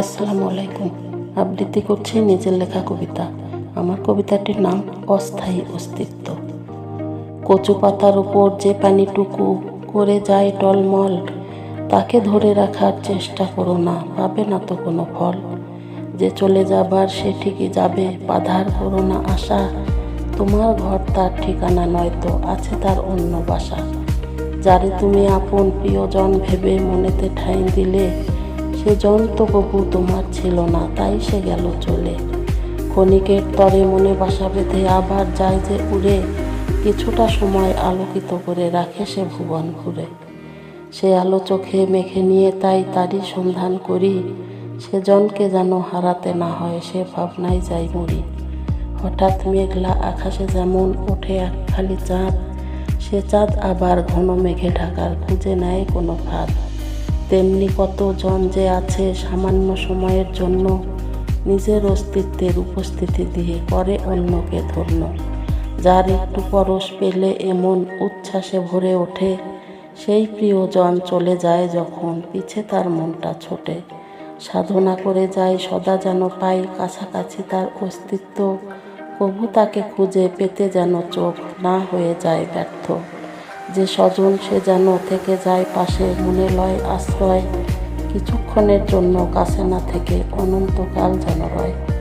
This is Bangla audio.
আসসালামু আলাইকুম। আবৃত্তি করছি নিজের লেখা কবিতা। আমার কবিতাটির নাম অস্থায়ী অস্তিত্ব। কচু পাতার উপর যে পানিটুকু করে যায় টলমল, তাকে ধরে রাখার চেষ্টা করো না, পাবে না তো কোনো ফল। যে চলে যাবার সে ঠিকই যাবে, বাধার করো না আশা। তোমার ঘর তার ঠিকানা নয়তো আছে তার অন্য বাসা। যারে তুমি আপন প্রিয়জন ভেবে মনেতে ঠাঁই দিলে সে কবু তোমার ছিল না, তাই সে গেল চলে। ক্ষণিকের তরে মনে বাসা বেঁধে আবার যায় যে উড়ে, কিছুটা সময় আলোকিত করে রাখে সে ভুবন ঘুরে। সে আলো চোখে মেখে নিয়ে তাই তারই সন্ধান করি সে জনকে যেন হারাতে না হয়, সে ভাবনায় যাই মরি। হঠাৎ মেঘলা আকাশে যেমন ওঠে এক খালি চাঁদ, সে চাঁদ আবার ঘন মেঘে ঢাকার খুঁজে নেয় কোনো ফাঁদ। তেমনি কতজন যে আছে সামান্য সময়ের জন্য নিজের অস্তিত্বের উপস্থিতি দিয়ে করে অন্যকে ধন্য। যার একটু পরশ পেলে এমন উচ্ছ্বাসে ভরে ওঠে, সেই প্রিয়জন চলে যায় যখন পিছে তার মনটা ছোটে। সাধনা করে যায় সদা যেন পাই কাছাকাছি তার অস্তিত্ব। প্রভু তাকে খুঁজে পেতে যেন চোখ না হয়ে যায় ব্যর্থ। যে স্বজন সে যেন থেকে যায় পাশে, মনে লয় আশ্রয়, কিছুক্ষণের জন্য কাছে না থেকে অনন্তকাল যেন রয়।